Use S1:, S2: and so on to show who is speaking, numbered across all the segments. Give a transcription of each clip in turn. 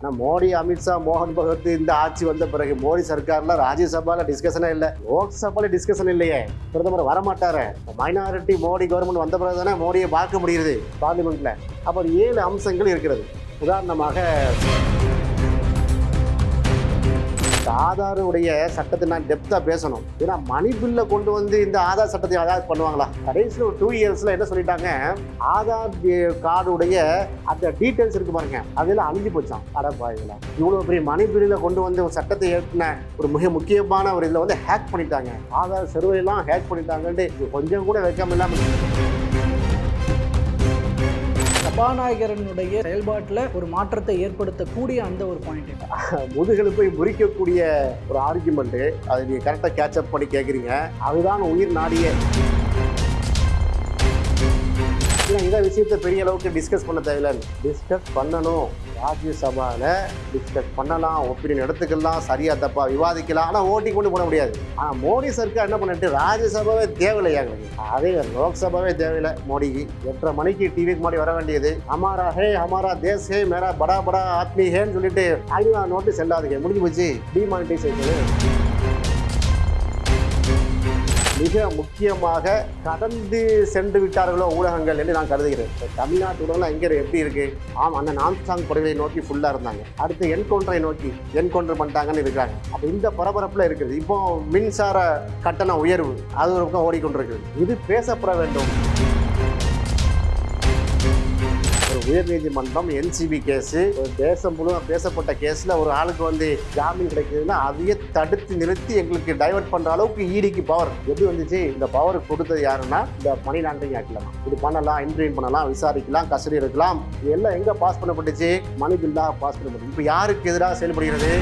S1: ஆனால் மோடி அமித்ஷா மோகன் பகவத் இந்த ஆட்சி வந்த பிறகு மோடி சர்க்காரில் ராஜ்யசபாவில் டிஸ்கஷனே இல்லை. லோக்சபாவில் டிஸ்கஷன் இல்லையே. பிரதமர் வரமாட்டாரு. மைனாரிட்டி மோடி கவர்மெண்ட் வந்த பிறகு தானே மோடியை பார்க்க முடியுது பார்லிமெண்ட்டில் அப்போ ஏழு அம்சங்கள் இருக்கிறது. உதாரணமாக இந்த ஆதாருடைய சட்டத்தை நான் டெப்த்தாக பேசணும். ஏன்னா மணி பில்லை கொண்டு வந்து இந்த ஆதார் சட்டத்தை அதாவது பண்ணுவாங்களா? கடைசியில் ஒரு டூ இயர்ஸில் என்ன சொல்லிட்டாங்க? ஆதார் கார்டுடைய அந்த டீட்டெயில்ஸ் இருக்கு பாருங்க. அதெல்லாம் அழிஞ்சு போச்சான் அடப்பாய்களா இவ்வளோ பெரிய மணி பில்லில் கொண்டு வந்து ஒரு சட்டத்தை ஏற்றின ஒரு மிக முக்கியமான ஒரு இதில் வந்து ஹேக் பண்ணிட்டாங்க. ஆதார் சர்வையெல்லாம் ஹேக் பண்ணிட்டாங்கன்ட்டு கொஞ்சம் கூட வைக்காம இல்லாமல்
S2: சபாநாயகரனுடைய செயல்பாட்டில் ஒரு மாற்றத்தை ஏற்படுத்தக்கூடிய அந்த ஒரு பாயிண்ட்
S1: முதுகில் போய் முறிக்கக்கூடிய ஒரு ஆர்குமெண்ட்டு அதை நீங்கள் கரெக்டாக கேட்சப் பண்ணி கேட்குறீங்க அதுதான் உயிர் நாடியே. ஏன்னா இதை விஷயத்தை பெரிய அளவுக்கு டிஸ்கஸ் பண்ண தேவையில்லை. டிஸ்கஸ் பண்ணணும். ராஜ்யசபாவில் டிஸ்கஸ் பண்ணலாம் ஒப்பீனியன் எடுத்துக்கலாம் சரியா தப்பா விவாதிக்கலாம். ஆனால் ஓட்டி கொண்டு போட முடியாது. ஆனால் மோடி சர்க்கார் என்ன பண்ணிட்டு ராஜ்யசபாவே தேவையில்லையா? எங்களுக்கு அதே லோக்சபாவே தேவையில்லை மோடிக்கு. எட்டரை மணிக்கு டிவிக்கு முன்னாடி வர வேண்டியது. ஹமாரா ஹே ஹமாரா தேஸ் ஹே மேரா படா படா ஆத்மி ஹேன்னு சொல்லிட்டு ஐநூறு நோட்டு செல்லாதுங்க. முடிஞ்சு போச்சு. டிமானிட்டைசேஷன் மிக முக்கியமாக கடந்து சென்று விட்டார்களோ ஊடகங்கள் என்று நான் கருதுகிறேன். தமிழ்நாட்டு ஊடகங்கள் எங்கே எப்படி இருக்கு? ஆமாம் அந்த நாம்சாங் படுகொலை நோக்கி ஃபுல்லாக இருந்தாங்க. அடுத்து என்கவுண்டரை நோக்கி என்கவுண்டர் பண்ணிட்டாங்கன்னு இருக்காங்க அப்போ இந்த பரபரப்பில் இருக்குது. இப்போ மின்சார கட்டண உயர்வு அது ஒரு பக்கம் ஓடிக்கொண்டிருக்குது. இது பேசப்பட வேண்டும். உயர்நீதிமன்றம் என்சிபி கேஸு தேசம் முழுவதும் பேசப்பட்ட கேஸில் ஒரு ஆளுக்கு வந்து ஜாமீன் கிடைக்குதுன்னா அதையே தடுத்து நிறுத்தி எங்களுக்கு டைவர்ட் பண்ணுற அளவுக்கு ஈடிக்கு பவர் எப்படி வந்துச்சு? இந்த பவர் கொடுத்தது யாருன்னா இந்த மணி லாண்டரிங் ஆக்கலாம் இது பண்ணலாம் இன்டர்வியூ பண்ணலாம் விசாரிக்கலாம் கஸ்டடி இருக்கலாம் இது எல்லாம் எங்கே பாஸ் பண்ணப்பட்டுச்சு? மணி பில்லா பாஸ் பண்ணப்பட்டுச்சு. இப்போ யாருக்கு எதிராக செயல்படுகிறது?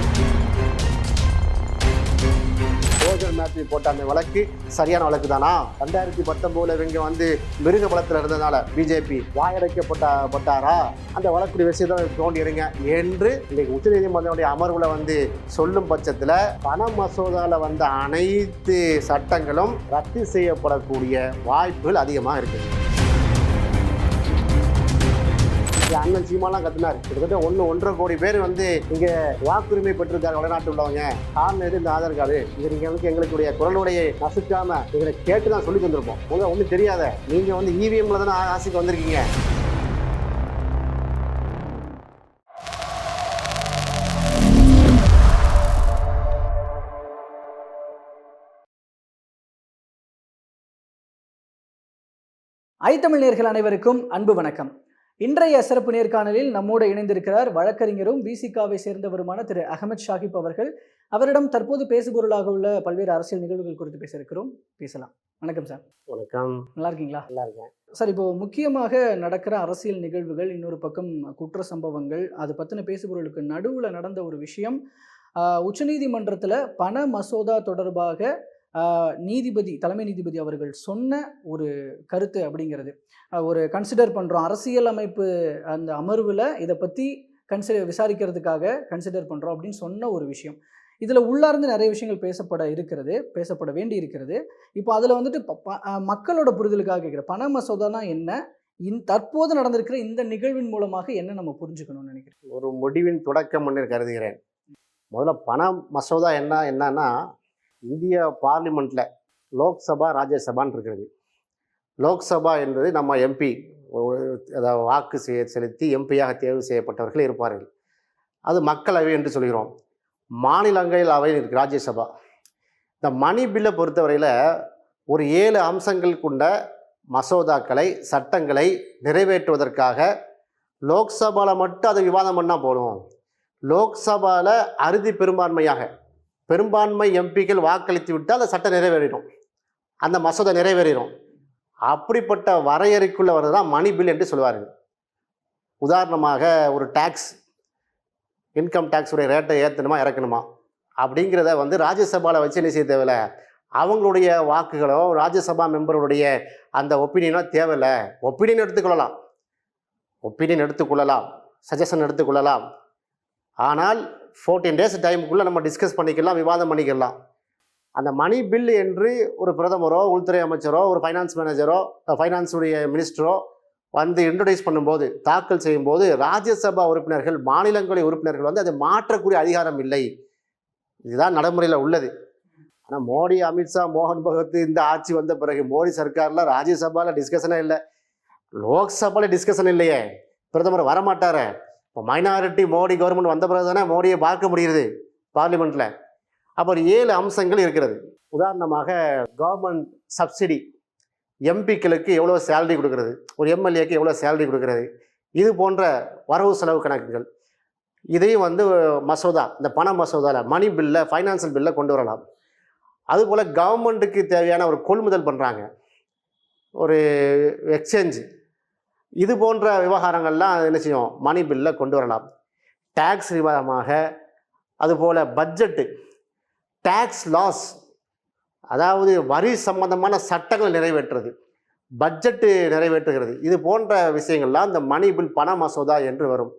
S1: ரோஜர் மேத்யூ போட்ட அந்த வழக்கு சரியான வழக்கு தானா ரெண்டாயிரத்தி பத்தொன்பதுல இவங்க வந்து மிருக பலத்தில் இருந்ததுனால பிஜேபி வாயடைக்கப்பட்ட பட்டாரா? அந்த வழக்குடைய விஷயத்தை தோண்டி எடுங்க என்று இன்னைக்கு உச்சநீதிமன்றத்துடைய அமர்வுல வந்து சொல்லும் பட்சத்தில் பண மசோதாவில் வந்த அனைத்து சட்டங்களும் ரத்து செய்யப்படக்கூடிய வாய்ப்புகள் அதிகமாக இருக்குது. அண்ணன் சீமாலாம் கத்துனார். கிட்டத்தட்ட ஒன்று ஒன்றரை கோடி பேர் வந்து இங்கே வாக்குரிமை பெற்றிருக்காரு வடநாட்டு உள்ளவங்க. காரணம் எது? இந்த ஆதார் கார்டு. இது நீங்கள் வந்து எங்களுடைய குரலுடைய நசுக்காம எங்களை கேட்டு தான் சொல்லி தந்திருப்போம். உங்க ஒன்றும் தெரியாத. நீங்கள் வந்து இவிஎம்ல தானே ஆசைக்கு வந்திருக்கீங்க.
S2: ஐத்தமிழ் நேர்கள் அனைவருக்கும் அன்பு வணக்கம். இன்றைய சிறப்பு நேர்காணலில் நம்மோடு இணைந்திருக்கிறார் வழக்கறிஞரும் பிசிகாவை சேர்ந்தவருமான திரு அகமது ஷாகிப் அவர்கள். அவரிடம் தற்போது பேசுபொருளாக உள்ள பல்வேறு அரசியல் நிகழ்வுகள் குறித்து பேச இருக்கிறோம் பேசலாம். வணக்கம் சார்.
S1: வணக்கம்.
S2: நல்லா இருக்கீங்களா?
S1: நல்லா இருக்கேன்.
S2: சார் இப்போ முக்கியமாக நடக்கிற அரசியல் நிகழ்வுகள் இன்னொரு பக்கம் குற்ற சம்பவங்கள் அது பற்றின பேசுபொருளுக்கு நடுவில் நடந்த ஒரு விஷயம் உச்சநீதிமன்றத்தில் பண மசோதா தொடர்பாக நீதிபதி தலைமை நீதிபதி அவர்கள் சொன்ன ஒரு கருத்து அப்படிங்கிறது. ஒரு கன்சிடர் பண்ணுறோம் அரசியல் அமைப்பு அந்த அமர்வில் இதை பற்றி கன்சிடர் விசாரிக்கிறதுக்காக கன்சிடர் பண்ணுறோம் அப்படின்னு சொன்ன ஒரு விஷயம். இதில் உள்ளார்ந்து நிறைய விஷயங்கள் பேசப்பட இருக்கிறது பேசப்பட வேண்டி இருக்கிறது. இப்போ அதில் வந்துட்டு ப- ப- மக்களோட புரிதலுக்காக கேட்குற பண மசோதானா என்ன? இன் தற்போது நடந்திருக்கிற இந்த நிகழ்வின் மூலமாக என்ன நம்ம புரிஞ்சுக்கணும்னு நினைக்கிறேன்
S1: ஒரு முடிவின் தொடக்கம் என்று கருதுகிறேன். முதல்ல பண மசோதா என்ன என்னன்னா இந்திய பார்லிமெண்ட்டில் லோக்சபா ராஜ்யசபான்னு இருக்கிறது. லோக்சபா என்பது நம்ம எம்பி அதாவது வாக்கு செ செலுத்தி எம்பியாக தேர்வு செய்யப்பட்டவர்கள் இருப்பார்கள். அது மக்களவை என்று சொல்கிறோம். மாநிலங்கள் அவை இருக்கு ராஜ்யசபா. இந்த மணி பில்லை பொறுத்தவரையில் ஒரு ஏழு அம்சங்கள் கொண்ட மசோதாக்களை சட்டங்களை நிறைவேற்றுவதற்காக லோக்சபாவில் மட்டும் அதை விவாதம் பண்ணால் போதும். லோக்சபாவில் அறுதி பெரும்பான்மையாக பெரும்பான்மை எம்பிக்கள் வாக்களித்து விட்டால் அந்த சட்டம் நிறைவேறிடும். அந்த மசோதா நிறைவேறிடும். அப்படிப்பட்ட வரையறைக்குள்ளே வர்றது தான் மணி பில் என்று சொல்வார்கள். உதாரணமாக ஒரு டேக்ஸ் இன்கம் டேக்ஸுடைய ரேட்டை ஏற்றணுமா இறக்கணுமா? அப்படிங்கிறத வந்து ராஜ்யசபாவில் வச்சு என்ன செய்ய தேவையில்ல? அவங்களுடைய வாக்குகளோ ராஜ்யசபா மெம்பருடைய அந்த ஒப்பீனியனோ தேவையில்லை. ஒப்பீனியன் எடுத்துக்கொள்ளலாம். ஒப்பீனியன் எடுத்துக்கொள்ளலாம். சஜஷன் எடுத்துக்கொள்ளலாம். ஆனால் ஃபோர்டீன் டேஸ் டைமுக்குள்ளே நம்ம டிஸ்கஸ் பண்ணிக்கலாம் விவாதம் பண்ணிக்கலாம். அந்த மணி பில் என்று ஒரு பிரதமரோ உள்துறை அமைச்சரோ ஒரு ஃபைனான்ஸ் மேனேஜரோ ஃபைனான்ஸுடைய மினிஸ்டரோ வந்து இன்ட்ரடியூஸ் பண்ணும்போது தாக்கல் செய்யும்போது ராஜ்யசபா உறுப்பினர்கள் மாநிலங்களை உறுப்பினர்கள் வந்து அதை மாற்றக்கூடிய அதிகாரம் இல்லை. இதுதான் நடைமுறையில் உள்ளது. ஆனால் மோடி அமித்ஷா மோகன் பகவத் இந்த ஆட்சி வந்த பிறகு மோடி சர்க்காரில் ராஜ்யசபாவில் டிஸ்கஷனே இல்லை. லோக்சபாவில் டிஸ்கஷன் இல்லையே. பிரதமர் வரமாட்டாரே. இப்போ மைனாரிட்டி மோடி கவர்மெண்ட் வந்த பிறகு தானே மோடியை பார்க்க முடியுது பார்லிமெண்ட்டில் அப்புறம் ஏழு அம்சங்கள் இருக்கிறது. உதாரணமாக கவர்மெண்ட் சப்சிடி எம்பிக்களுக்கு எவ்வளோ சேலரி கொடுக்கறது? ஒரு எம்எல்ஏக்கு எவ்வளோ சேலரி கொடுக்கறது? இது போன்ற வரவு செலவு கணக்குகள். இதையும் வந்து மசோதா இந்த பண மசோதாவில் மணி பில்லை ஃபைனான்சியல் பில்லை கொண்டு வரலாம். அதுபோல் கவர்மெண்ட்டுக்கு தேவையான ஒரு கொள்முதல் பண்ணுறாங்க ஒரு எக்ஸ்சேஞ்சு இது போன்ற விவகாரங்கள்லாம் என்ன செய்யும்? மணி பில்லை கொண்டு வரலாம். டேக்ஸ் விவாதமாக அதுபோல் பட்ஜெட்டு டேக்ஸ் லாஸ் அதாவது வரி சம்பந்தமான சட்டங்கள் நிறைவேற்றுறது பட்ஜெட்டு நிறைவேற்றுகிறது இது போன்ற விஷயங்கள்லாம் இந்த மணி பில் பண மசோதா என்று வரும்.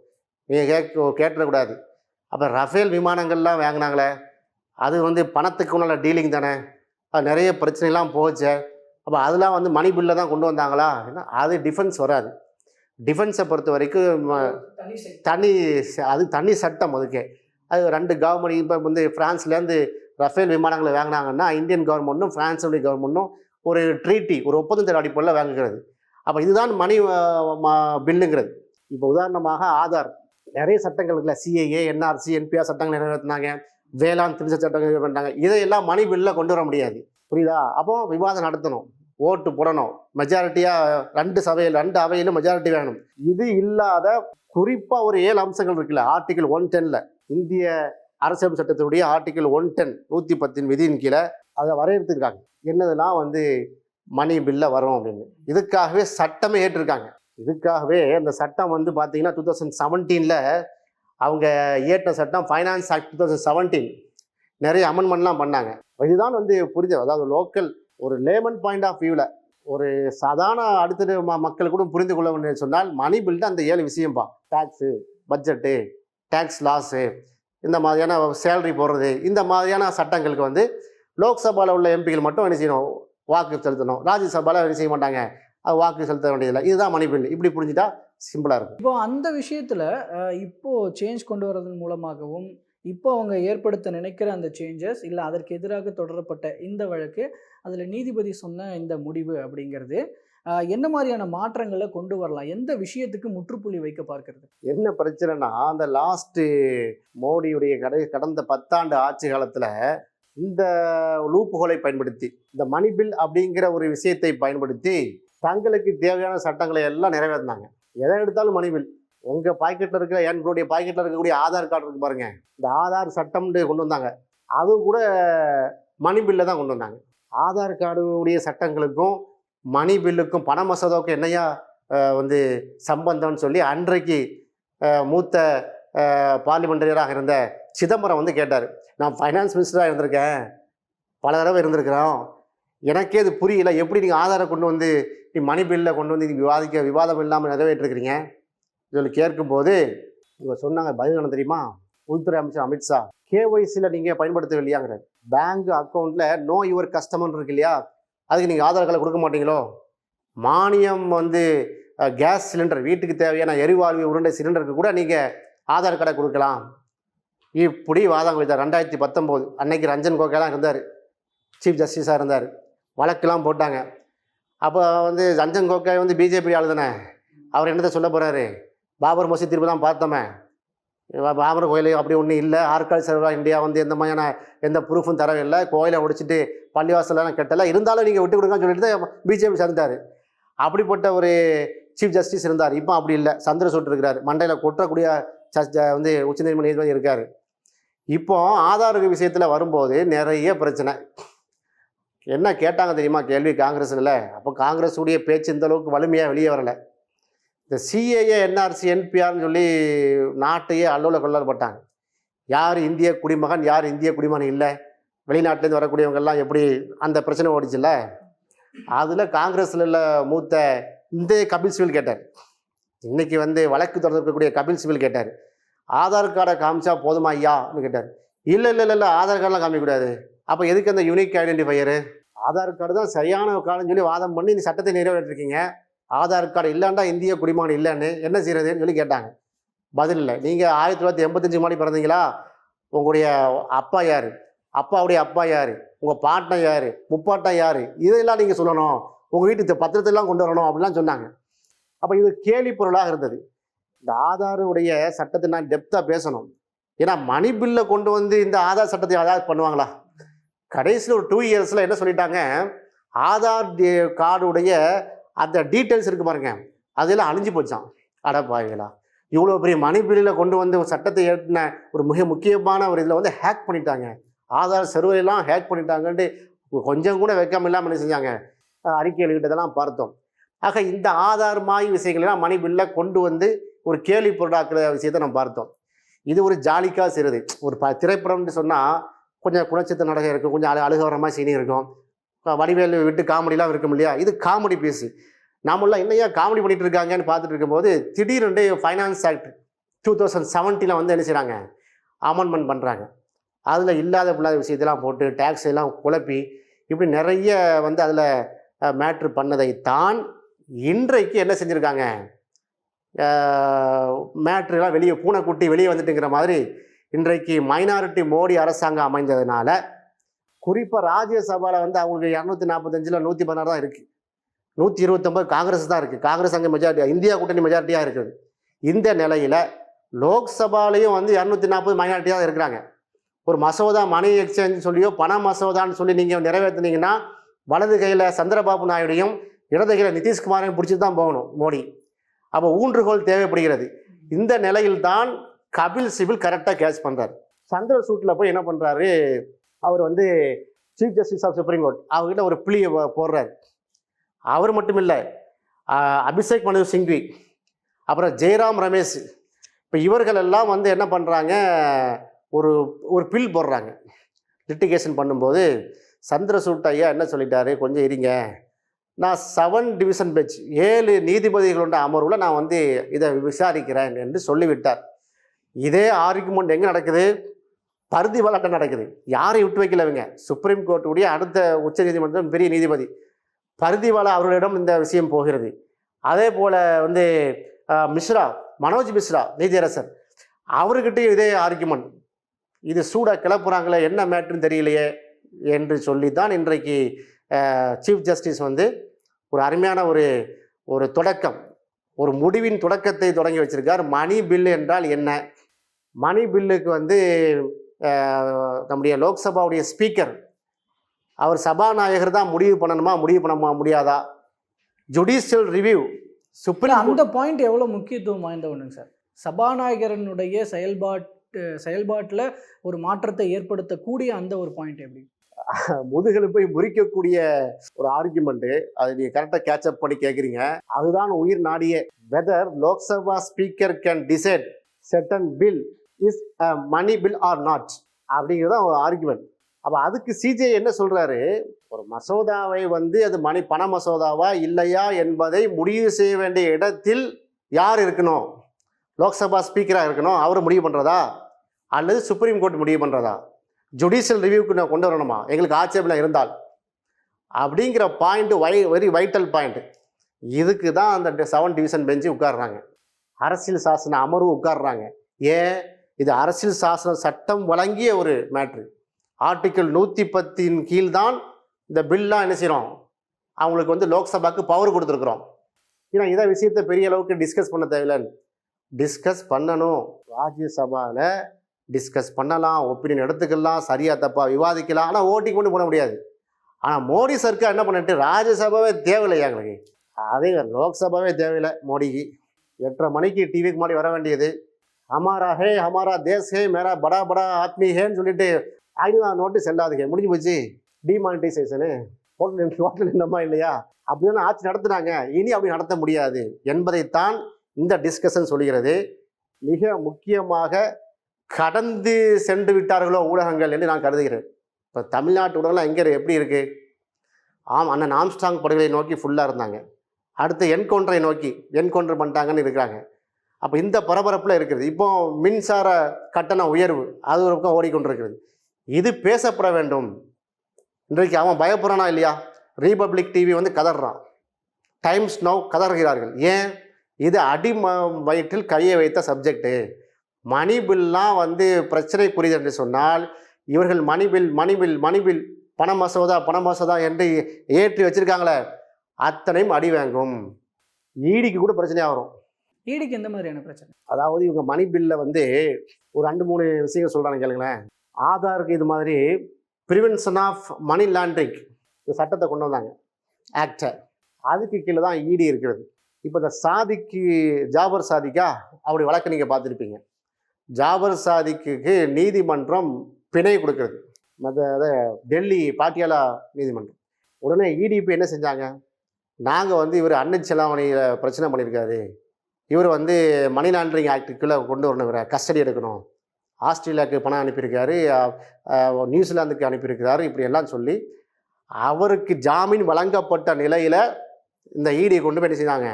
S1: நீங்கள் கேட்க கேட்டுறக்கூடாது. அப்போ ரஃபேல் விமானங்கள்லாம் வாங்கினாங்களே அது வந்து பணத்துக்கு உள்ள டீலிங் தானே அது நிறைய பிரச்சனைலாம் போச்சு. அப்போ அதெல்லாம் வந்து மணி பில்லில் தான் கொண்டு வந்தாங்களா? ஏன்னா அது டிஃபென்ஸ் வராது. டிஃபென்ஸை பொறுத்த வரைக்கும் தனி ச- அது தனி சட்டம் அதுக்கே. அது ரெண்டு கவர்மெண்ட் இப்போ வந்து ஃப்ரான்ஸ்லேருந்து ரஃபேல் விமானங்களை வாங்கினாங்கன்னா இந்தியன் கவர்மெண்ட்டும் ஃப்ரான்ஸுடைய கவர்மெண்ட்டும் ஒரு ட்ரீட்டி ஒரு ஒப்பந்தத்தின் அடிப்படையில் வாங்குகிறது. அப்போ இதுதான் மணி பில்லுங்கிறது இப்போ உதாரணமாக ஆதார். நிறைய சட்டங்கள் இருக்குல்ல சிஏஏ என்ஆர்சி என்பிஆர் சட்டங்கள் நிறைவேற்றினாங்க. வேளாண் திருச்ச சட்டங்கள் பண்ணாங்க இதையெல்லாம் மணி பில்லில் கொண்டு வர முடியாது. புரியுதா? அப்போ விவாதம் நடத்தணும். ஓட்டு போடணும். மெஜாரிட்டியாக ரெண்டு சபையில் ரெண்டு அவையிலும் மெஜாரிட்டி வேணும். இது இல்லாத குறிப்பாக ஒரு ஏழு அம்சங்கள் இருக்குல்ல. ஆர்டிகல் ஒன் டென்னில் இந்திய அரசியல் சட்டத்துடைய ஆர்டிகல் ஒன் டென் நூற்றி பத்தின் விதியின் கீழே அதை வரையறுத்துருக்காங்க. என்னதுலாம் வந்து மணி பில்லை வரும் அப்படின்னு. இதுக்காகவே சட்டமே ஏற்றிருக்காங்க. இதுக்காகவே அந்த சட்டம் வந்து பார்த்தீங்கன்னா டூ தௌசண்ட் செவன்டீனில் அவங்க ஏற்ற சட்டம் finance act two thousand seventeen நிறைய அமெண்ட்மெண்ட்லாம் பண்ணாங்க. இதுதான் வந்து புரிஞ்சது அதாவது லோக்கல் ஒரு லேமன் பாயிண்ட் ஆஃப் வியூவில் ஒரு சாதாரண அடுத்த ம மக்கள் கூட புரிந்து கொள்ள சொன்னால் மணி பில் தான் அந்த ஏழு விஷயம்பா. டேக்ஸு பட்ஜெட்டு டேக்ஸ் லாஸு இந்த மாதிரியான சேலரி போடுறது இந்த மாதிரியான சட்டங்களுக்கு வந்து லோக்சபாவில் உள்ள எம்பிகள் மட்டும் என்ன செய்யணும்? வாக்கு செலுத்தணும். ராஜ்யசபாவில் என்ன செய்ய மாட்டாங்க? அது வாக்கு செலுத்த வேண்டியதில்லை. இதுதான் மணி பில் இப்படி புரிஞ்சுட்டா சிம்பிளாக இருக்கும்.
S2: இப்போ அந்த விஷயத்தில் இப்போது சேஞ்ச் கொண்டு வரதன் மூலமாகவும் இப்போ அவங்க ஏற்படுத்த நினைக்கிற அந்த சேஞ்சஸ் இல்லை அதற்கு எதிராக தொடரப்பட்ட இந்த வழக்கு அதில் நீதிபதி சொன்ன இந்த முடிவு அப்படிங்கிறது என்ன மாதிரியான மாற்றங்களை கொண்டு வரலாம்? எந்த விஷயத்துக்கு முற்றுப்புள்ளி வைக்க பார்க்கறது?
S1: என்ன பிரச்சனைனா அந்த லாஸ்ட்டு மோடியுடைய கடை கடந்த பத்தாண்டு ஆட்சி காலத்தில் இந்த லூப்புகளை பயன்படுத்தி இந்த மணி பில் அப்படிங்கிற ஒரு விஷயத்தை பயன்படுத்தி தங்களுக்கு தேவையான சட்டங்களை எல்லாம் நிறைவேற்றினாங்க. எதை எடுத்தாலும் மணி பில் உங்கள் பாக்கெட்டில் இருக்கிற என்னுடைய பாக்கெட்டில் இருக்கக்கூடிய ஆதார் கார்டு இருக்கு பாருங்க. இந்த ஆதார் சட்டம்னு கொண்டு வந்தாங்க. அது கூட மணி பில்ல தான் கொண்டு வந்தாங்க. ஆதார் கார்டு உடைய சட்டங்களுக்கும் மணி பில்லுக்கும் பண மசோதாவுக்கும் என்னையா வந்து சம்பந்தம்னு சொல்லி அன்றைக்கு மூத்த பார்லிமெண்டரியராக இருந்த சிதம்பரம் வந்து கேட்டார். நான் ஃபைனான்ஸ் மினிஸ்டராக இருந்திருக்கேன். பல தடவை இருந்திருக்கிறோம். எனக்கே இது புரியல. எப்படி நீங்கள் ஆதாரம் கொண்டு வந்து நீ மணி பில்லில் கொண்டு வந்து நீங்கள் விவாதிக்க விவாதம் இல்லாமல் நிறைவேற்றிருக்கிறீங்க? இதில் கேட்கும்போது இவங்க சொன்னாங்க பதில் என்ன தெரியுமா? உள்துறை அமைச்சர் அமித்ஷா கேஒய்சியில் நீங்கள் பயன்படுத்தவில்லையாங்கிறார் பேங்க் அக்கௌண்ட்டில் நோ யுவர் கஸ்டமர் இருக்கு இல்லையா? அதுக்கு நீங்கள் ஆதார் கார்டை கொடுக்க மாட்டீங்களோ? மானியம் வந்து கேஸ் சிலிண்டர் வீட்டுக்கு தேவையான எரிவாயு உருண்டை சிலிண்டருக்கு கூட நீங்கள் ஆதார் கார்டை கொடுக்கலாம். இப்படி வாதங்கள் வைத்தார். ரெண்டாயிரத்தி பத்தொம்போது அன்னைக்கு ரஞ்சன் கோகேலாம் இருந்தார். சீஃப் ஜஸ்டிஸாக இருந்தார். வழக்கெல்லாம் போட்டாங்க. அப்போ வந்து ரஞ்சன் கோகே வந்து பிஜேபி ஆளுதானே அவர் என்னத்தை சொல்ல போகிறாரு பாபர் மசூதி திருப்பி தான் பார்த்தோமே. பாபர் கோயில் அப்படி ஒன்றும் இல்லை. ஆர்கால் சர்வா இந்தியா வந்து எந்த மாதிரியான எந்த ப்ரூஃபும் தரவில்லை கோயிலை ஒடிச்சிட்டு பள்ளிவாசலாம் கட்டலை. இருந்தாலும் நீங்கள் விட்டு கொடுங்கன்னு சொல்லிட்டு தான் பிஜேபி சேர்ந்தார் அப்படிப்பட்ட ஒரு சீஃப் ஜஸ்டிஸ் இருந்தார். இப்போ அப்படி இல்லை. சந்திரசூட் இருக்கிறார். மண்டையில் கொட்டக்கூடிய ஜஸ் வந்து உச்சநீதிமன்ற நீதிபதி இருக்கார். இப்போ ஆதார் விஷயத்தில் வரும்போது நிறைய பிரச்சனை. என்ன கேட்டாங்க தெரியுமா? கேள்வி காங்கிரஸில். அப்போ காங்கிரஸுடைய பேச்சு இந்த அளவுக்கு வலிமையாக வெளியே வரலை. இந்த சிஏஏ என்ஆர்சி என்பிஆர்னு சொல்லி நாட்டையே அல்லோல கொள்ளப்பட்டாங்க யார் இந்திய குடிமகன் யார் இந்திய குடிமகன் இல்லை? வெளிநாட்டிலேருந்து வரக்கூடியவங்கெல்லாம் எப்படி அந்த பிரச்சனை ஓடிச்சுல்ல? அதில் காங்கிரஸில் உள்ள மூத்த இந்த கபில் சிவில் கேட்டார். இன்றைக்கி வந்து வழக்கு தொடர்புக்கூடிய கபில் சிவில் கேட்டார். ஆதார் கார்டை காமிச்சா போதுமா ஐயான்னு கேட்டார். இல்லை இல்லை இல்லை இல்லை ஆதார் கார்டெலாம் காமிக்கக்கூடாது. அப்போ எதுக்கு அந்த யூனிக் ஐடென்டிஃபையரு ஆதார் கார்டு தான் சரியான கார்டுன்னு சொல்லி வாதம் பண்ணி இந்த சட்டத்தை நிறைவேற்றிருக்கீங்க. ஆதார் கார்டு இல்லைண்டா இந்திய குடிமகன் இல்லைன்னு என்ன செய்யறதுன்னு சொல்லி கேட்டாங்க. பதில் இல்லை. நீங்கள் ஆயிரத்தி தொள்ளாயிரத்தி எண்பத்தஞ்சு மாதிரி பிறந்தீங்களா? உங்களுடைய அப்பா யார்? அப்பாவுடைய அப்பா யார்? உங்கள் பாட்டன் யார்? முப்பாட்டன் யார்? இதெல்லாம் நீங்கள் சொல்லணும். உங்கள் வீட்டு பத்திரத்தெல்லாம் கொண்டு வரணும் அப்படிலாம் சொன்னாங்க. அப்போ இது கேலி பொருளாக இருந்தது. இந்த ஆதாருடைய சட்டத்தை நான் டெப்த்தாக பேசணும். ஏன்னா மணி பில்லை கொண்டு வந்து இந்த ஆதார் சட்டத்தை ஆதார் பண்ணுவாங்களா? கடைசியில் ஒரு டூ இயர்ஸில் என்ன சொல்லிட்டாங்க? ஆதார் கார்டுடைய அந்த டீட்டெயில்ஸ் இருக்கு பாருங்க. அதெல்லாம் அழிஞ்சு போச்சான் அடப்பாவிகளா இவ்வளோ பெரிய மணி பில்லில் கொண்டு வந்து ஒரு சட்டத்தை ஏற்றின ஒரு மிக முக்கியமான ஒரு இதில் வந்து ஹேக் பண்ணிட்டாங்க. ஆதார் சர்வரெல்லாம் ஹேக் பண்ணிட்டாங்கன்ட்டு கொஞ்சம் கூட வைக்காம இல்லாமல் என்ன செஞ்சாங்க? அறிக்கை எழுதிட்டதெல்லாம் பார்த்தோம். ஆக இந்த ஆதார் மாய் விஷயங்களெல்லாம் மணி கொண்டு வந்து ஒரு கேலி பொருளாக்குற விஷயத்தை நம்ம பார்த்தோம். இது ஒரு ஜாலிக்காக செய்கிறது. ஒரு ப திரைப்படம்னு சொன்னால் கொஞ்சம் குணச்சித்த நடக்க இருக்கும். கொஞ்சம் அழு அழுக வர மாதிரி சீனி இருக்கும். வடிவேல் விட்டு காமெடிலாம் இருக்கும் இல்லையா? இது காமெடி பீஸு நாமெல்லாம் என்னையா காமெடி பண்ணிட்டு இருக்காங்கன்னு பார்த்துட்டு இருக்கும்போது திடீர்னு ஃபைனான்ஸ் ஆக்ட் டூ தௌசண்ட் செவன்ட்டியில் வந்து என்ன செய்கிறாங்க அமெண்ட்மெண்ட் பண்ணுறாங்க அதில் இல்லாத இல்லாத விஷயத்தெல்லாம் போட்டு டேக்ஸ் எல்லாம் குழப்பி இப்படி நிறைய வந்து அதில் மேட்ரு பண்ணதை தான் இன்றைக்கு என்ன செஞ்சுருக்காங்க? மேட்ருலாம் வெளியே பூனைக்குட்டி வெளியே வந்துட்டுங்கிற மாதிரி இன்றைக்கு மைனாரிட்டி மோடி அரசாங்கம் அமைந்ததுனால குறிப்பாக ராஜ்யசபாவில் வந்து அவங்களுக்கு இரநூத்தி நாற்பத்தஞ்சில் நூற்றி பதினாறு தான் இருக்குது நூற்றி இருபத்தொம்பது காங்கிரஸ் தான் இருக்குது காங்கிரஸ் அங்கே மெஜாரிட்டி இந்தியா கூட்டணி மெஜாரிட்டியாக இருக்குது. இந்த நிலையில் லோக்சபாலையும் வந்து இரநூத்தி நாற்பது மைனாரிட்டியாக தான் இருக்கிறாங்க. ஒரு மசோதா மணி எக்ஸ்சேஞ்ச் சொல்லியோ பண மசோதான்னு சொல்லி நீங்கள் நிறைவேற்றினீங்கன்னா வலது கையில் சந்திரபாபு நாயுடையும் இடது கையில் நிதிஷ்குமாரையும் பிடிச்சி தான் போகணும் மோடி. அப்போ ஊன்றுகோல் தேவைப்படுகிறது. இந்த நிலையில்தான் கபில் சிபில் கரெக்டாக கேட்ச் பண்ணுறாரு சந்திரசூட்டில் போய் என்ன பண்ணுறாரு அவர் வந்து chief justice of supreme court அவர்கிட்ட ஒரு பிளியை போடுறாரு. அவர் மட்டும் இல்லை அபிஷேக் மனு சிங்வி அப்புறம் ஜெயராம் ரமேஷ். இப்போ இவர்கள் எல்லாம் வந்து என்ன பண்ணுறாங்க ஒரு ஒரு பில் போடுறாங்க. லிட்டிகேஷன் பண்ணும்போது சந்திரசூட் ஐயா என்ன சொல்லிட்டாரு கொஞ்சம் இருங்க. நான் செவன் டிவிஷன் பெஞ்ச் ஏழு நீதிபதிகளோட அமர்வில் நான் வந்து இதை விசாரிக்கிறேன் என்று சொல்லிவிட்டார். இதே ஆர்குமெண்ட் எங்கே நடக்குது? பருதி வழக்கம் நடக்குது. யாரையும் விட்டு வைக்கல இவங்க. சுப்ரீம் கோர்ட்டுடைய அடுத்த உச்ச நீதிமன்றம் பெரிய நீதிபதி. பருதிவாலா அவர்களிடம் இந்த விஷயம் போகிறது. அதே போல் வந்து மிஸ்ரா மனோஜ் மிஸ்ரா நீதியரசர் அவர்கிட்டையும் இதே ஆர்குமெண்ட் இது சூடாக கிளப்புறாங்களே என்ன மேட்ருன்னு தெரியலையே என்று சொல்லி தான் இன்றைக்கு சீஃப் ஜஸ்டிஸ் வந்து ஒரு அருமையான ஒரு ஒரு தொடக்கம். ஒரு முடிவின் தொடக்கத்தை தொடங்கி வச்சிருக்கார். மணி பில்லு என்றால் என்ன? மணி பில்லுக்கு வந்து நம்முடைய லோக்சபாவுடைய ஸ்பீக்கர். அவர் சபாநாயகர் தான் முடிவு பண்ணணுமா முடிவு பண்ண முடியாதா? ஜுடிஷியல் ரிவ்யூ சுப்ரீம்
S2: அந்த பாயிண்ட் எவ்வளவு முக்கியத்துவம் வாய்ந்த ஒண்ணுங்க சார்? சபாநாயகரனுடைய செயல்பாட்டு செயல்பாட்டுல ஒரு மாற்றத்தை ஏற்படுத்தக்கூடிய அந்த ஒரு பாயிண்ட் எப்படி?
S1: முதுகில் போய் முறிக்கக்கூடிய ஒரு ஆர்குமெண்ட்டு அது நீங்கள் கரெக்டாக கேட்சப் பண்ணி கேட்குறீங்க அதுதான் உயிர் நாடியே. Whether Lok Sabha speaker can decide certain bill is money bill or not அப்படிங்கிறது தான் ஒரு ஆர்குமெண்ட் அப்போ அதுக்கு சிஜே என்ன சொல்கிறாரு ஒரு மசோதாவை வந்து அது மணி பண மசோதாவா இல்லையா என்பதை முடிவு செய்ய வேண்டிய இடத்தில் யார் இருக்கணும்? லோக்சபா ஸ்பீக்கராக இருக்கணும். அவர் முடிவு பண்ணுறதா அல்லது சுப்ரீம் கோர்ட் முடிவு பண்ணுறதா ஜுடிஷியல் ரிவ்யூக்கு நான் கொண்டு வரணுமா? எங்களுக்கு ஆட்சேபனை இருந்தால். அப்படிங்கிற point why very vital point இதுக்கு தான் அந்த செவன் டிவிஷன் பெஞ்சு உட்கார்றாங்க. அரசியல் சாசன அமர்வு உட்காடுறாங்க ஏன்? இது அரசியல் சாசன சட்டம் வழங்கிய ஒரு மேட்ரு ஆர்டிக்கிள் நூற்றி பத்தின் கீழ் தான் இந்த பில்லாம் என்ன செய்கிறோம் அவங்களுக்கு வந்து லோக்சபாக்கு பவர் கொடுத்துருக்குறோம். ஏன்னா இதை விஷயத்தை பெரிய அளவுக்கு டிஸ்கஸ் பண்ண தேவையில்லைன்னு. டிஸ்கஸ் பண்ணணும். ராஜ்யசபாவில் டிஸ்கஸ் பண்ணலாம். ஒப்பீனியன் எடுத்துக்கலாம். சரியாக தப்பா விவாதிக்கலாம். ஆனால் ஓட்டிங் கொண்டு போட முடியாது. ஆனால் மோடி சர்க்கார் என்ன பண்ணிட்டு ராஜ்யசபாவே தேவையில்லை எங்களுக்கு. அதே லோக்சபாவே தேவையில்லை மோடிக்கு. எட்டரை மணிக்கு டிவிக்கு முன்னாடி வர வேண்டியது. ஹமாரா ஹே ஹமாரா தேஸ் ஹே மேரா படா படா ஆத்மி ஹேன்னு சொல்லிட்டு ஐநூறு நோட்டு செல்லாதுங்க. முடிஞ்சு போச்சு. டிமானிட்டைசேஷனு ஹோட்டல் ஹோட்டல் என்னமா இல்லையா? அப்படின்னு ஆட்சி நடத்துனாங்க. இனி அப்படி நடத்த முடியாது. என்பதைத்தான் இந்த டிஸ்கஷன் சொல்கிறது. மிக முக்கியமாக கடந்து சென்று விட்டார்களோ ஊடகங்கள் என்று நான் கருதுகிறேன். இப்போ தமிழ்நாட்டு ஊடகம்லாம் எங்கே எப்படி இருக்குது ஆம் அண்ணன் ஆம்ஸ்டாங் படுகொலை நோக்கி ஃபுல்லாக இருந்தாங்க. அடுத்து என்கவுண்டரை நோக்கி என்கவுண்டர் பண்ணிட்டாங்கன்னு இருக்கிறாங்க. அப்போ இந்த பரபரப்பில் இருக்கிறது. இப்போ மின்சார கட்டண உயர்வு அது ஒரு பக்கம் ஓடிக்கொண்டிருக்கிறது. இது பேசப்பட வேண்டும். இன்றைக்கு அவன் பயப்படுறானா இல்லையா? ரீபப்ளிக் டிவி வந்து கதறான் டைம்ஸ் நவ் கதறுகிறார்கள் ஏன்? இது அடி ம- வயிற்றில் கையை வைத்த சப்ஜெக்ட்டு மணி பில்லாம் வந்து பிரச்சனைக்குரியது என்று சொன்னால் இவர்கள் money bill money bill money bill பண மசோதா பண மசோதா என்று ஏற்றி வச்சிருக்காங்களே அத்தனையும் அடி வாங்கும். ஈடிக்கு கூட பிரச்சனையாக வரும்.
S2: ஈடிக்கு எந்த மாதிரியான பிரச்சனை?
S1: அதாவது இவங்க மணி பில்ல வந்து ஒரு ரெண்டு மூணு விஷயங்கள் சொல்கிறாங்க கேளுங்களேன். ஆதாருக்கு இது மாதிரி ப்ரிவென்ஷன் ஆஃப் மணி லாண்ட்ரிங் இந்த சட்டத்தை கொண்டு வந்தாங்க. ஆக்டை அதுக்கு கீழே தான் ஈடி இருக்கிறது. இப்போ இந்த சாதிக்கு ஜாபர் சாதிக்கா? அப்படி வழக்கு நீங்கள் பார்த்துருப்பீங்க. ஜாபர் சாதிக்கு நீதிமன்றம் பிணை கொடுக்கறது. மற்ற அதை டெல்லி பாட்டியாலா நீதிமன்றம். உடனே இடிபி என்ன செஞ்சாங்க? நாங்கள் வந்து இவர் அன்னச்செலாவணியில் பிரச்சனை பண்ணியிருக்காரு. இவர் வந்து மணி லாண்டரிங் ஆக்டுக்குள்ளே கொண்டு வரணும். இவரை கஸ்டடி எடுக்கணும். ஆஸ்திரேலியாவுக்கு பணம் அனுப்பியிருக்காரு. நியூசிலாந்துக்கு அனுப்பியிருக்கிறாரு இப்படி எல்லாம் சொல்லி அவருக்கு ஜாமீன் வழங்கப்பட்ட நிலையில் இந்த ஈடியை கொண்டு போய் என்ன செய்தாங்க?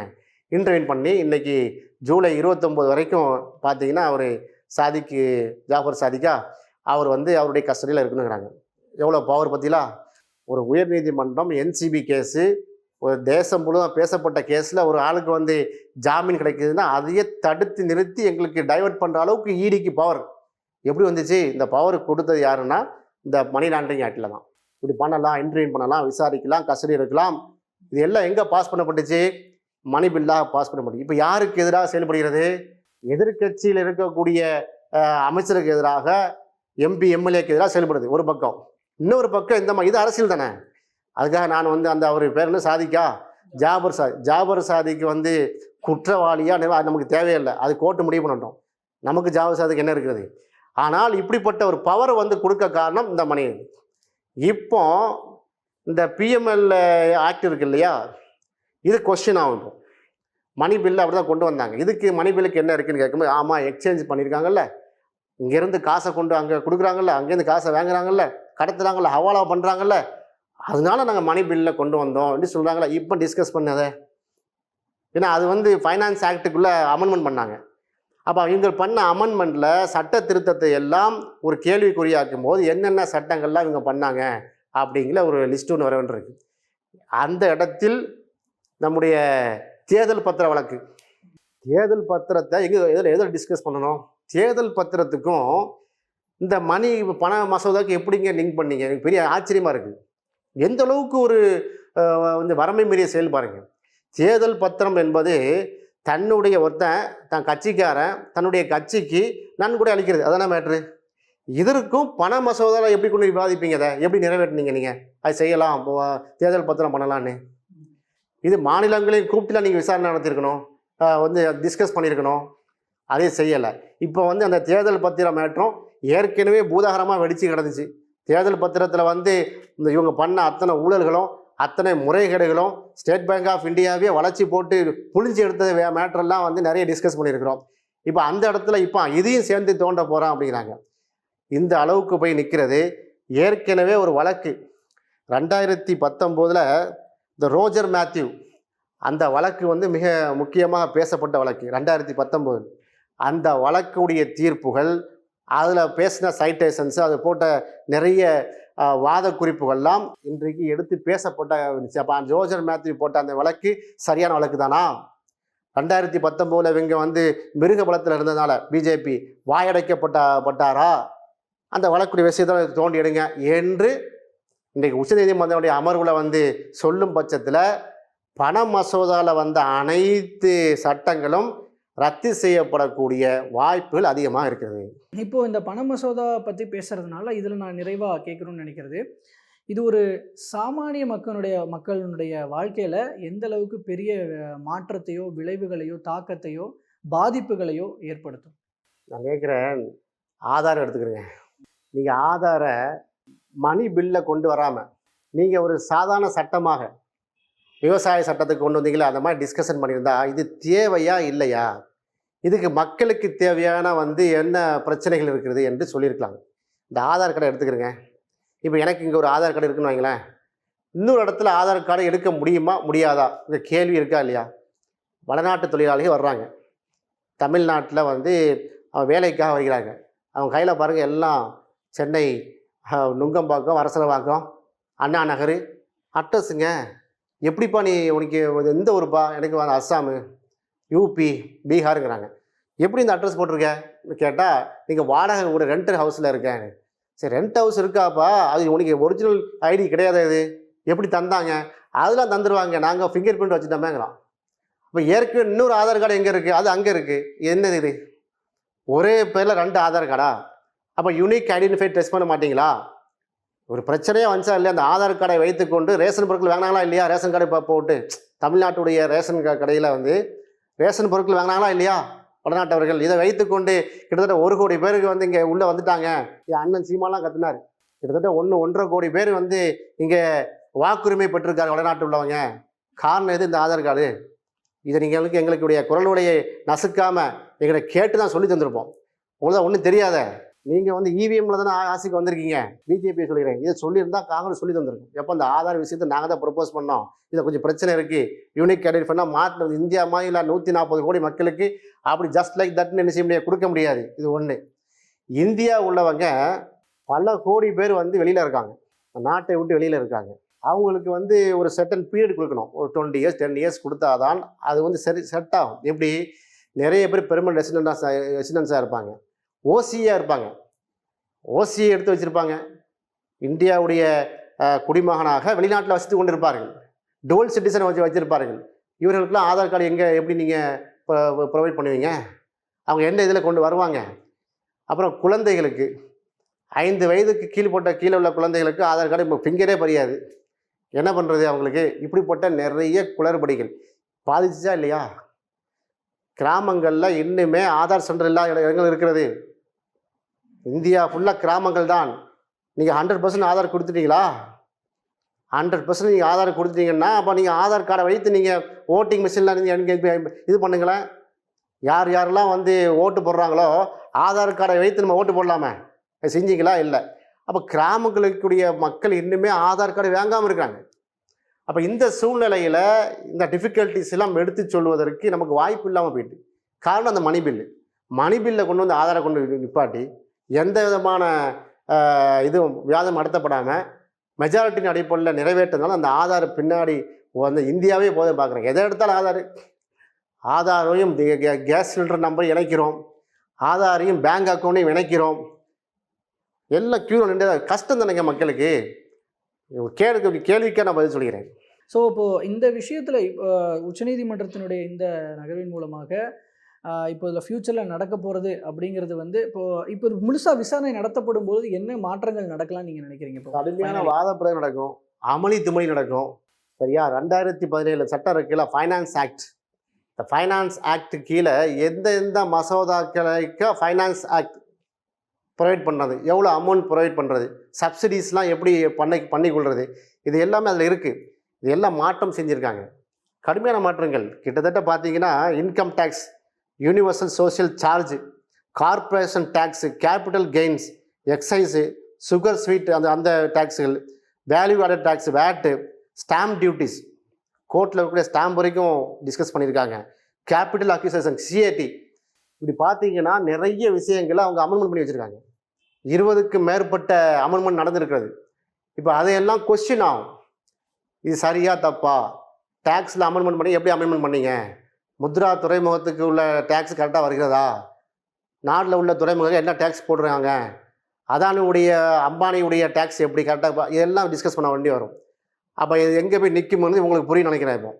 S1: இன்டர்வியூன் பண்ணி இன்றைக்கி ஜூலை இருபத்தொம்போது வரைக்கும் பார்த்தீங்கன்னா அவர் சாதிக்கு ஜாஃபர் சாதிக்கா அவர் வந்து அவருடைய கஸ்டடியில் இருக்கணுங்கிறாங்க. எவ்வளோ பவர் பற்றிலாம் ஒரு உயர்நீதிமன்றம் என்சிபி கேஸு ஒரு தேசம் முழுவதும் பேசப்பட்ட கேஸில் ஒரு ஆளுக்கு வந்து ஜாமீன் கிடைக்குதுன்னா அதையே தடுத்து நிறுத்தி எங்களுக்கு டைவர்ட் பண்ணுற அளவுக்கு ஈடிக்கு பவர் எப்படி வந்துச்சு? இந்த பவர் கொடுத்தது யாருன்னா இந்த மணி லாண்டரிங் ஆக்டில் தான். இப்படி பண்ணலாம் இன்டர்வியூ பண்ணலாம் விசாரிக்கலாம் கஸ்டடி இருக்கலாம். இது எல்லாம் எங்கே பாஸ் பண்ணப்பட்டுச்சு? மணி பில்லாக பாஸ் பண்ணப்பட்டுச்சு. இப்போ யாருக்கு எதிராக செயல்படுகிறது? எதிர்க்கட்சியில் இருக்கக்கூடிய அமைச்சருக்கு எதிராக எம்பி எம்எல்ஏக்கு எதிராக செயல்படுது. ஒரு பக்கம். இன்னொரு பக்கம் இந்த மா- இது அரசியல் தானே? அதுக்காக நான் வந்து அந்த அவர் பேர் என்ன? சாதிக்கா? ஜாபர் சாதி ஜாபர் சாதிக்கு வந்து குற்றவாளியாக அது நமக்கு தேவையில்லை. அது கோர்ட்டு முடிவு பண்ணட்டும். நமக்கு ஜாபர் சாதிக்கு என்ன இருக்கிறது ஆனால் இப்படிப்பட்ட ஒரு பவர் வந்து கொடுக்க காரணம் இந்த மணி இப்போ இந்த பிஎம்எல் ஆக்ட் இருக்கு இல்லையா? இது கொஸ்டின் ஆகும் இப்போ. மணி பில்லு அப்படி தான் கொண்டு வந்தாங்க. இதுக்கு மணி பில்லுக்கு என்ன இருக்குன்னு கேட்கும்போது ஆமாம் எக்ஸ்சேஞ்ச் பண்ணியிருக்காங்கல்ல இங்கேருந்து காசை கொண்டு அங்கே கொடுக்குறாங்கல்ல. அங்கேருந்து காசை வாங்குறாங்கல்ல. கடத்துறாங்கல்ல. ஹவாலா பண்ணுறாங்கல்ல அதனால நாங்கள் மணி பில்லில் கொண்டு வந்தோம். அப்படின்னு சொல்கிறாங்களா இப்போ டிஸ்கஸ் பண்ணதை. ஏன்னா அது வந்து ஃபைனான்ஸ் ஆக்டுக்குள்ளே அமெண்ட்மெண்ட் பண்ணாங்க. அப்போ இவங்க பண்ண அமெண்ட்மெண்ட்டில் சட்ட திருத்தத்தை எல்லாம் ஒரு கேள்விக்குறியாக்கும் போது என்னென்ன சட்டங்கள்லாம் இவங்க பண்ணாங்க அப்படிங்கிற ஒரு லிஸ்ட் ஒன்று வர வேண்டியிருக்கு. அந்த இடத்தில் நம்முடைய தேர்தல் பத்திர வழக்கு. தேர்தல் பத்திரத்தை எங்கே எதில் எதில் டிஸ்கஸ் பண்ணணும்? தேர்தல் பத்திரத்துக்கும் இந்த மணி பண மசோதாவுக்கு எப்படிங்க லிங்க் பண்ணீங்க? எனக்கு பெரிய ஆச்சரியமாக இருக்குது எந்த அளவுக்கு ஒரு வந்து வரமை மீறிய செயல் பாருங்க. தேர்தல் பத்திரம் என்பது தன்னுடைய ஒருத்தன் தன் கட்சிக்காரன் தன்னுடைய கட்சிக்கு நன்கொடை அளிக்கிறது. அதானே மேட்ரு இதற்கும் பண மசோதாவில் எப்படி கொண்டு விவாதிப்பீங்க அதை? எப்படி நிறைவேற்றினீங்க நீங்கள் அது செய்யலாம் தேர்தல் பத்திரம் பண்ணலான்னு. இது மாநிலங்களையும் கூப்பிட்டுலாம் நீங்கள் விசாரணை நடத்தியிருக்கணும் வந்து டிஸ்கஸ் பண்ணியிருக்கணும் அதே செய்யலை. இப்போ வந்து அந்த தேர்தல் பத்திரம் மேட்ரும் ஏற்கனவே பூதாகரமாக வெடிச்சு கிடந்துச்சு. தேர்தல் பத்திரத்தில் வந்து இந்த இவங்க பண்ண அத்தனை ஊழல்களும் அத்தனை முறைகேடுகளும் ஸ்டேட் பேங்க் ஆஃப் இந்தியாவே வளர்ச்சி போட்டு புளிஞ்சு எடுத்தது வே மேட்டரெல்லாம் வந்து நிறைய டிஸ்கஸ் பண்ணியிருக்கிறோம். இப்போ அந்த இடத்துல இப்போ இதையும் சேர்ந்து தோண்ட போகிறோம் அப்படிங்கிறாங்க. இந்த அளவுக்கு போய் நிற்கிறது ஏற்கனவே ஒரு வழக்கு. ரெண்டாயிரத்தி பத்தொம்போதில் இந்த ரோஜர் மேத்யூ அந்த வழக்கு வந்து மிக முக்கியமாக பேசப்பட்ட வழக்கு. ரெண்டாயிரத்தி பத்தொம்போது. அந்த வழக்குடைய தீர்ப்புகள் அதில் பேசின சைட்டேஷன்ஸ் அது போட்ட நிறைய வாத குறிப்புகள்லாம் இன்றைக்கு எடுத்து பேசப்பட்ட இருந்துச்சு அப்போ ஜோஜர் மேத்யூ போட்ட அந்த வழக்கு சரியான வழக்கு தானா ரெண்டாயிரத்தி பத்தொம்போதில் இவங்க வந்து மிருக பலத்தில் இருந்ததுனால பிஜேபி வாயடைக்கப்பட்ட பட்டாரா? அந்த வழக்குடைய விஷயத்தை தோண்டி எடுங்க என்று இன்றைக்கு உச்சநீதிமன்றத்துடைய அமர்வில் வந்து சொல்லும் பட்சத்தில் பண மசோதாவில் வந்த அனைத்து சட்டங்களும் ரத்து செய்யப்படக்கூடிய வாய்ப்புகள் அதிகமாக இருக்கிறது.
S2: இப்போ இந்த பண மசோதா பற்றி பேசுறதுனால இதில் நான் நிறைவாக கேட்கணும்னு நினைக்கிறது. இது ஒரு சாமானிய மக்களுடைய மக்களுடைய வாழ்க்கையில் எந்த அளவுக்கு பெரிய மாற்றத்தையோ விளைவுகளையோ தாக்கத்தையோ பாதிப்புகளையோ ஏற்படுத்தும்?
S1: நான் கேட்குறேன். ஆதாரம் எடுத்துக்கிறேங்க. நீங்கள் ஆதாரை மணி பில்லை கொண்டு வராமல் நீங்கள் ஒரு சாதாரண சட்டமாக விவசாய சட்டத்துக்கு கொண்டு வந்தீங்களா அந்த மாதிரி டிஸ்கஷன் பண்ணியிருந்தா இது தேவையா இல்லையா? இதுக்கு மக்களுக்கு தேவையான வந்து என்ன பிரச்சனைகள் இருக்கிறது என்று சொல்லியிருக்கலாம். இந்த ஆதார் கார்டை எடுத்துக்கிறேங்க. இப்போ எனக்கு இங்கே ஒரு ஆதார் கார்டு இருக்குன்னு வைங்களேன். இன்னொரு இடத்துல ஆதார் கார்டு எடுக்க முடியுமா முடியாதா? இந்த கேள்வி இருக்கா இல்லையா? வடநாட்டு தொழிலாளிகள் வர்றாங்க. தமிழ்நாட்டில் வந்து அவன் வேலைக்காக வருகிறாங்க. அவங்க கையில் பாருங்கள் எல்லாம் சென்னை நுங்கம்பாக்கம் அரசலவாக்கம் அண்ணா நகர் அட்ரஸுங்க. எப்படிப்பா நீ உனக்கு எந்த ஊருப்பா? எனக்கு வந்து அஸ்ஸாமு யூபி பீகாருங்கிறாங்க. எப்படி இந்த அட்ரஸ் போட்டிருக்க? கேட்டால் நீங்கள் வாடகை கூட ரெண்டல் ஹவுஸில் இருக்கேன். சரி ரெண்ட் ஹவுஸ் இருக்காப்பா? அது உனக்கு ஒரிஜினல் ஐடி கிடையாது இது? எப்படி தந்தாங்க? அதெல்லாம் தந்துடுவாங்க நாங்கள் ஃபிங்கர் பிரிண்ட் வச்சுட்டோமேங்கிறோம் இப்போ ஏற்கனவே இன்னொரு ஆதார் கார்டு எங்கே இருக்குது அது அங்கே இருக்குது என்னது இது? ஒரே பேரில் ரெண்டு ஆதார் கார்டா? அப்போ யூனிக் ஐடென்டிஃபை டெஸ்ட் பண்ண மாட்டிங்களா? ஒரு பிரச்சனையே வந்துச்சா இல்லையா? அந்த ஆதார் கார்டை வைத்துக்கொண்டு ரேஷன் பொருட்கள் வாங்கினாங்களா இல்லையா? ரேஷன் கார்டு இப்போ போட்டு தமிழ்நாட்டுடைய ரேஷன் க- கடையில் வந்து ரேஷன் பொருட்கள் வாங்கினாங்களா இல்லையா? வடநாட்டவர்கள் இதை வைத்துக்கொண்டு கிட்டத்தட்ட ஒரு கோடி பேருக்கு வந்து இங்கே உள்ளே வந்துட்டாங்க. என் அண்ணன் சீமாலாம் கத்துனார். கிட்டத்தட்ட ஒன்று ஒன்றரை கோடி பேர் வந்து இங்கே வாக்குரிமை பெற்றிருக்காரு வடநாட்டு உள்ளவங்க. காரணம் எது? இந்த ஆதார் கார்டு. இதை நீங்கள் எங்களுடைய குரலுடைய நசுக்காமல் எங்களை கேட்டு தான் சொல்லி தந்திருப்போம். உங்களுக்கு ஒன்றும் தெரியாத. நீங்கள் வந்து இவிஎம்ல தானே ஆ- ஆசைக்கு வந்திருக்கீங்க. பிஜேபி சொல்லிக்கிறேன். இதை சொல்லியிருந்தா காங்கிரஸ் சொல்லி தந்திருக்கும். எப்போ அந்த ஆதார் விஷயத்தை நாங்கள் தான் ப்ரொப்போஸ் பண்ணோம். இதில் கொஞ்சம் பிரச்சனை இருக்குது யூனிக் ஐடென்டிஃபைனா மாற்று இந்தியா மாநில நூற்றி நாற்பது கோடி மக்களுக்கு அப்படி ஜஸ்ட் லைக் தட்னு என்ன செய்ய முடியாது? கொடுக்க முடியாது. இது ஒன்று இந்தியா உள்ளவங்க பல கோடி பேர் வந்து வெளியில் இருக்காங்க. நாட்டை விட்டு வெளியில் இருக்காங்க. அவங்களுக்கு வந்து ஒரு செட்டன் பீரியட் கொடுக்கணும். ஒரு டுவெண்ட்டி இயர்ஸ் டென் இயர்ஸ் கொடுத்தாதான் அது வந்து சரி செட் ஆகும். எப்படி? நிறைய பேர் பெருமன் ரெசிடென்டாக ரெசிடென்ஸாக இருப்பாங்க. ஓசியாக இருப்பாங்க. ஓசியை எடுத்து வச்சுருப்பாங்க. இந்தியாவுடைய குடிமகனாக வெளிநாட்டில் வசித்து கொண்டு இருப்பார்கள் டோல் சிட்டிசனை வச்சு வச்சுருப்பார்கள். இவர்களுக்கெல்லாம் ஆதார் கார்டு எங்கே எப்படி நீங்கள் ப்ரொவைட் பண்ணுவீங்க? அவங்க எந்த இதில் கொண்டு வருவாங்க? அப்புறம் குழந்தைகளுக்கு ஐந்து வயதுக்கு கீழ்பட்ட கீழே உள்ள குழந்தைகளுக்கு ஆதார் கார்டு இப்போ ஃபிங்கரே பரியாது என்ன பண்ணுறது அவங்களுக்கு? இப்படிப்பட்ட நிறைய குளறுபடிகள். பாதிச்சுச்சா இல்லையா? கிராமங்களில் இன்னுமே ஆதார் சென்டர் இல்லாத இட- இடங்கள் இருக்கிறது. இந்தியா ஃபுல்லாக கிராமங்கள் தான். நீங்கள் ஹண்ட்ரட் பர்சன்ட் ஆதார் கொடுத்துட்டீங்களா? ஹண்ட்ரட் பர்சன்ட் நீங்கள் ஆதார் கொடுத்துட்டீங்கன்னா அப்போ நீங்கள் ஆதார் கார்டை வைத்து நீங்கள் ஓட்டிங் மிஷினில் நீங்கள் இது பண்ணுங்களேன். யார் யாரெல்லாம் வந்து ஓட்டு போடுறாங்களோ ஆதார் கார்டை வைத்து நம்ம ஓட்டு போடலாமே. செஞ்சீங்களா? இல்லை. அப்போ கிராமங்களுக்குடைய மக்கள் இன்னுமே ஆதார் கார்டு வாங்காமல் இருக்காங்க அப்போ இந்த சூழ்நிலையில் இந்த டிஃபிகல்ட்டிஸ் எல்லாம் எடுத்து சொல்வதற்கு நமக்கு வாய்ப்பு இல்லாமல் போயிட்டு. காரணம் அந்த மணி பில்லு மணி பில்லை கொண்டு வந்து ஆதாரை கொண்டு நிப்பாட்டி எந்த விதமான இதுவும் வியாதம் நடத்தப்படாமல் மெஜாரிட்டியின் அடிப்படையில் நிறைவேற்றினாலும் அந்த ஆதார் பின்னாடி வந்து இந்தியாவே போதை பார்க்குறேன். எதை எடுத்தாலும் ஆதார். ஆதாரையும் கே- கேஸ் சிலிண்டர் நம்பர் இணைக்கிறோம். ஆதாரையும் பேங்க் அக்கௌண்ட்டையும் இணைக்கிறோம். எல்லாம் க்யூ நின்று கஷ்டம் தானேங்க மக்களுக்கு. கேள்வி கேள்விக்கே நான் பதில் சொல்கிறேன்
S2: ஸோ இப்போது இந்த விஷயத்தில் உச்சநீதிமன்றத்தினுடைய இந்த நகர்வின் மூலமாக இப்போ இதில் ஃப்யூச்சரில் நடக்க போகிறது அப்படிங்கிறது வந்து இப்போ இப்போ முழுசாக விசாரணை நடத்தப்படும் போது என்ன மாற்றங்கள் நடக்கலாம் நீங்கள் நினைக்கிறீங்க இப்போ?
S1: கடுமையான. வாதப்பிரதம் நடக்கும் அமளி துமளி நடக்கும். சரியா? ரெண்டாயிரத்தி பதினேழு சட்டம் இருக்குல்ல ஃபைனான்ஸ் ஆக்ட் இந்த ஃபைனான்ஸ் ஆக்ட் கீழே எந்த எந்த மசோதாக்களுக்கு ஃபைனான்ஸ் ஆக்ட் ப்ரொவைட் பண்ணுறது எவ்வளோ அமௌண்ட் ப்ரொவைட் பண்ணுறது சப்சிடிஸ்லாம் எப்படி பண்ணி பண்ணிக்கொள்வது இது எல்லாமே அதில் இருக்குது இது எல்லாம் மாற்றம் செஞ்சுருக்காங்க. கடுமையான மாற்றங்கள். கிட்டத்தட்ட பார்த்தீங்கன்னா income tax universal social charge corporation tax capital gains excise sugar sweet அந்த அந்த டேக்ஸுகள் value added tax VAT stamp duties கோர்ட்டில் இருக்கக்கூடிய ஸ்டாம்ப் வரைக்கும் டிஸ்கஸ் பண்ணியிருக்காங்க. கேபிட்டல் அக்யூசேஷன் சிஏடி இப்படி பார்த்தீங்கன்னா நிறைய விஷயங்களை அவங்க அமெண்ட்மெண்ட் பண்ணி வச்சுருக்காங்க. இருபதுக்கு மேற்பட்ட அமெண்ட்மெண்ட் நடந்திருக்கிறது. இப்போ அதையெல்லாம் கொஸ்டின் ஆகும். இது சரியா தப்பா? டேக்ஸில் அமெண்ட்மெண்ட் பண்ணி எப்படி அமெண்ட்மெண்ட் பண்ணீங்க? முத்ரா துறைமுகத்துக்கு உள்ள டேக்ஸ் கரெக்டாக வருகிறதா? நாட்டில் உள்ள துறைமுகங்கள் என்ன டேக்ஸ் போடுறாங்க அதானுடைய அம்பானியுடைய டேக்ஸ் எப்படி கரெக்டாக இதெல்லாம் டிஸ்கஸ் பண்ண வேண்டி வரும். அப்போ இது எங்கே போய் நிற்கும்னு உங்களுக்கு புரிய நினைக்கிறேன் இப்போ.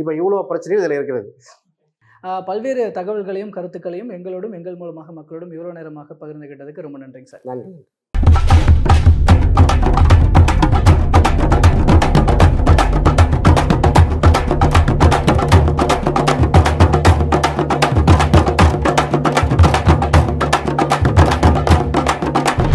S1: இப்போ இவ்வளோ பிரச்சனையும் இதில் இருக்கிறது.
S2: பல்வேறு தகவல்களையும் கருத்துக்களையும் எங்களோடும் எங்கள் மூலமாக மக்களோடும் இவ்வளோ நேரமாக பகிர்ந்துகிட்டதுக்கு ரொம்ப நன்றிங்க சார்.
S1: நன்றி.